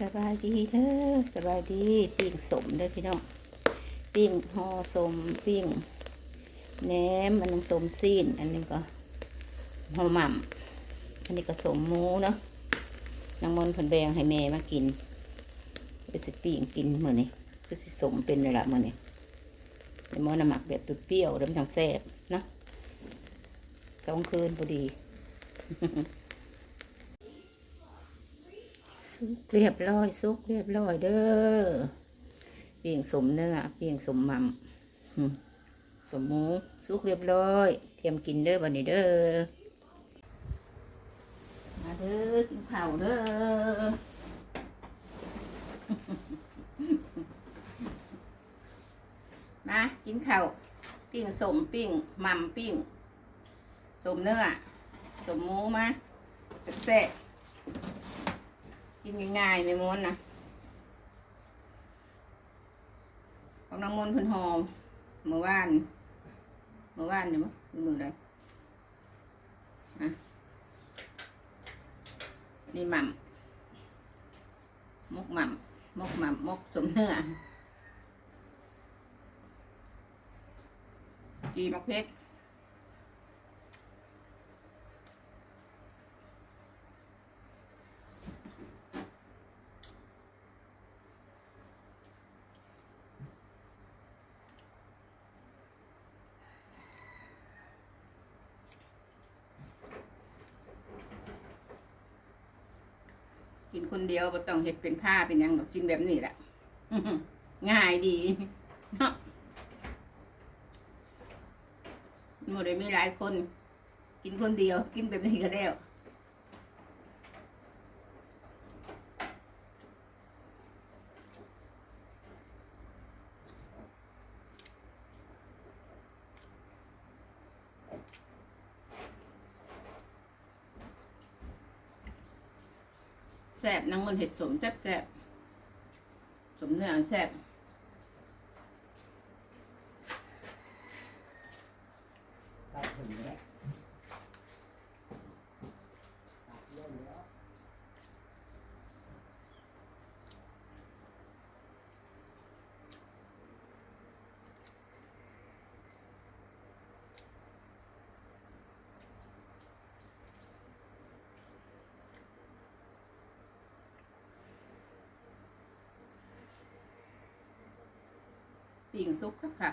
สบายดีเด้อสบายดีปิ้งสมเด้อพี่น้องปิ้งห่อสมปิ้งแหนมอันนึงสมซีนอันนึงก็ห่อหม่ำอันนี้ก็สมหมูเนาะนางมนต์เพิ่นแบงให้แม่มากินไปสิปิ้งกินเหมือนี้คือสิสมเป็นเลยล่ะมื้อนี้ในหม้อน้ำหมักแบบเปรี้ยวๆแล้วมันจังแซ่บเนาะสองคืนพอดี สุกเรียบร้อยสุกเรียบร้อยเด้อเปียงสมเนื้อเปียงสมหม่ำอืมสมหมูสุกเรียบร้อย เตรียมกินเด้อบันนี้เด้อมาเด้อกินข้าวเด้อมากินข้าวปิ้งสมปิ้งหม่ำปิ้งสมเนื้อสมหมูมาแซ่บ กินง่ายๆไม่ม้วนนะของน้ำมนเพิ่นหอมเมื่อวานเมื่อวานเนี่ยมั้งมือใดอะนี่หม่ำมกหม่ำมกหม่ำมกสมเนื้อกีมะเพชร กินคนเดียวก็ต้องเห็ดเป็นผ้าเป็นหยังดอกกินแบบนี้แหละง่ายดีเนาะหมดเลยมีหลายคน กินคนเดียว กินแบบนี้ก็แล้ว มันเห็ดสมแซ่บแซ่บสมเนื้อแซ่บ ตัดถึงแล้วตัดเล่นแล้ว ปิ่งซุปค่ะค่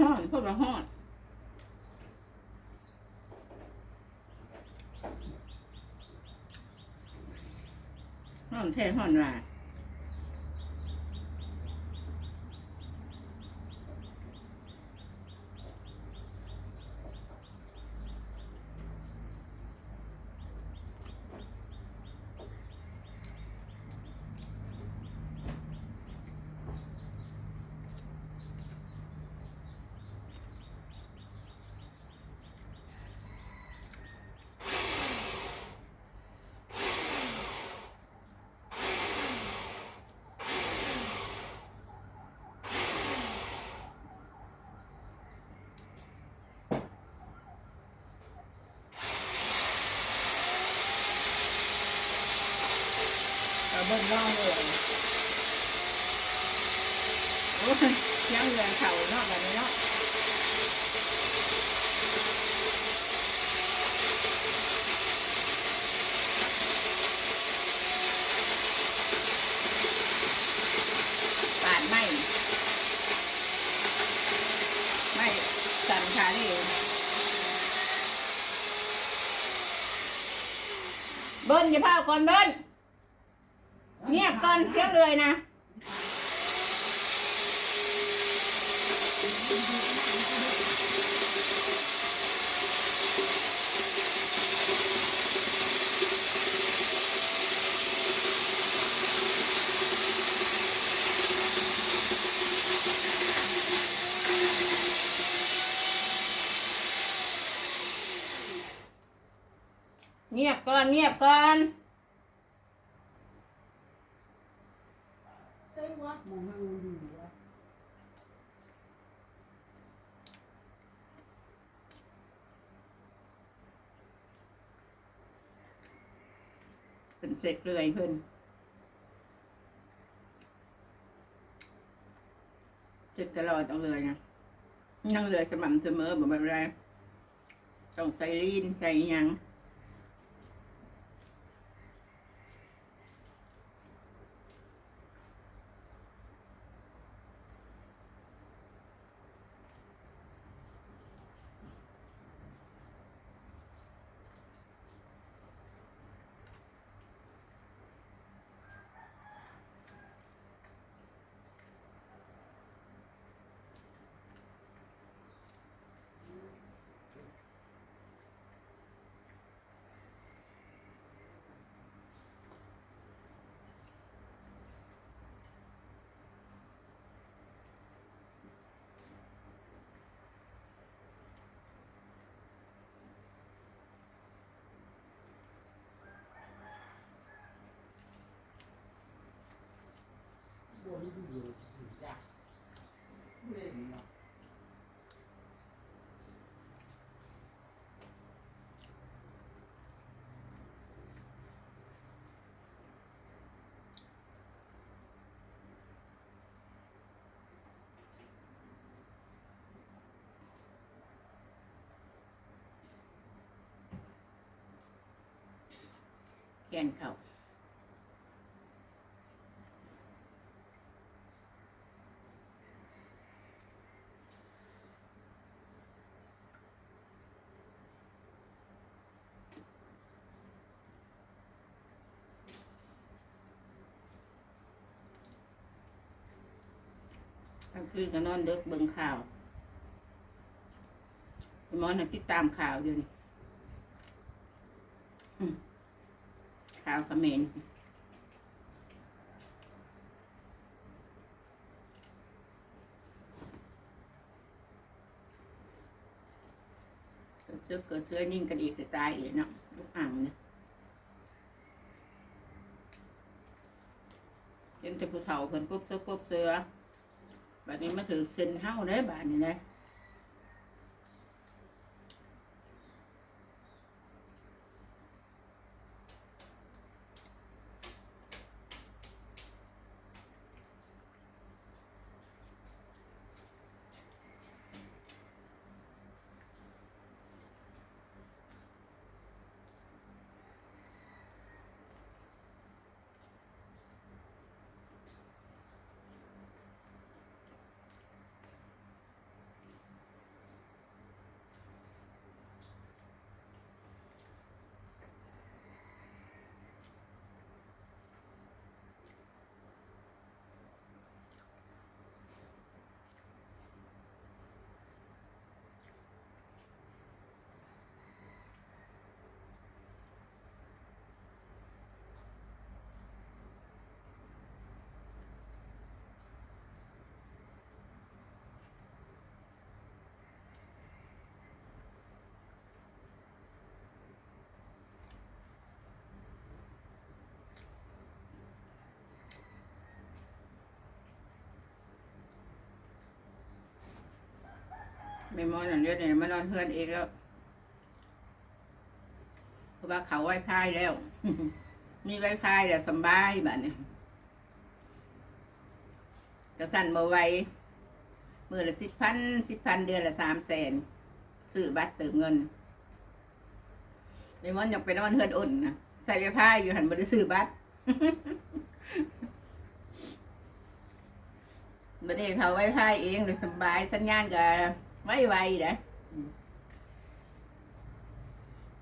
ห้อนฮ้อนพวกเราฮ้อนห้อนแท้ห้อนว่า เบิ่งร่องเลยโอ้ยยังเรือนเขาเนาะแบบนี้เนาะปาดไม่ไม่สั่นขานี่เบิ้ลอย่าพาก่อนเบิ้ล เงียบก่อนเที่ยวเลยนะ เงียบก่อนเงียบก่อน ใช่วะ มองให้มันดีวะเพิ่นเสร็จเลยเพิ่นเจ็ดตลอดต้องเลยนะยังเลยสม่ำเสมอแบบไรต้องใส่ลีนใส่ยัง บนนี้ดูเดียวสิยากเล่นเนาะ แกนเขา กลางคืนก็นอนเด็กเบิ่งข่าวหมอนะติดตามข่าวอยู่นี่ข่าวเขมรเกิดเชื้อเกิดเชื้อยิ่งกันอีกจะตายอีกเนาะลูกอ่างเนี่ยเห็นแต่ผู้เฒ่าเพิ่นปุ๊บเสื้อปุ๊บเสือ บัดนี้มาถือเส้นเฮ้าได้บาดนี้นะ ม่มอนอันเดียวเนี่ยมานอนเพื่อนเองแล้วเพราะว่าเขาไหว้พายแล้ว มีไวไฟเดี๋ยวสบายแบบนี้กระสันบ่ไหวมือละสิบพันสิบพันเดือนละสามแสนซื้อบัตรเติมเงินในมันอยากไปนอนเฮือนอุ่นนะใส่ไวไฟอยู่หันบ่ได้ซื้อบัตรบ่ได้เขาไวไฟเองเลยสบายสัญญาณก็ ไวไวๆนะ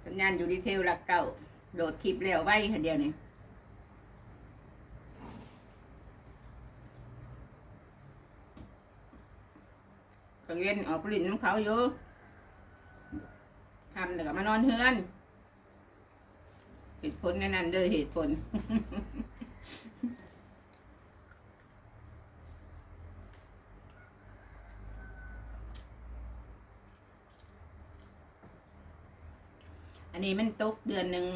สัญญาณอยู่ดีเทลหลักเก่าโหลดคลิปแล้วไว้ค่ะเดียวนี่กังเวียนออกปลิ่นน้ำเขาอยู่ทำแต่ก็มานอนเฮือน เหตุผลนั่นนั่นเด้อเหตุผล นนี้มันตกเดือนหนึ่ง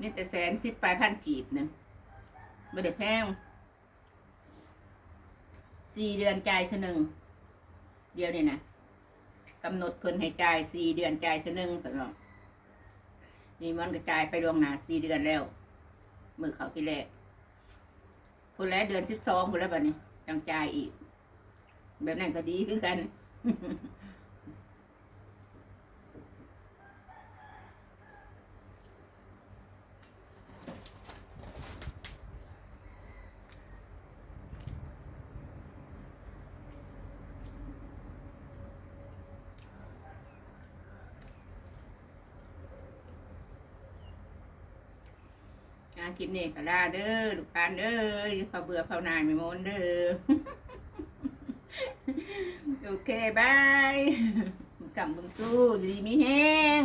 นี่แต่แสนสิบปลายพันกีบนะไม่ได้แพงสี่เดือนจ่ายเท่านึงเดียวนี่นะกำหนดเพิ่นให้จ่ายสี่เดือนจ่ายเท่านึงเพิ่นบอกนี่มันก็จ่ายไปลวงหนาสี่เดือนแล้วมือเขาที่แรกคนแล้วเดือนสิบสองคนแล้วบัดนี้จังจ่ายอีก แบบนั้นก็ดีคือกันาคลิปนี้ก็ลาเด้อลูกปานเด้ออย่าเผาเบื่อเผานายไม่มนเด้อโอเคบายกำบึงสู้ดีมีแห้ง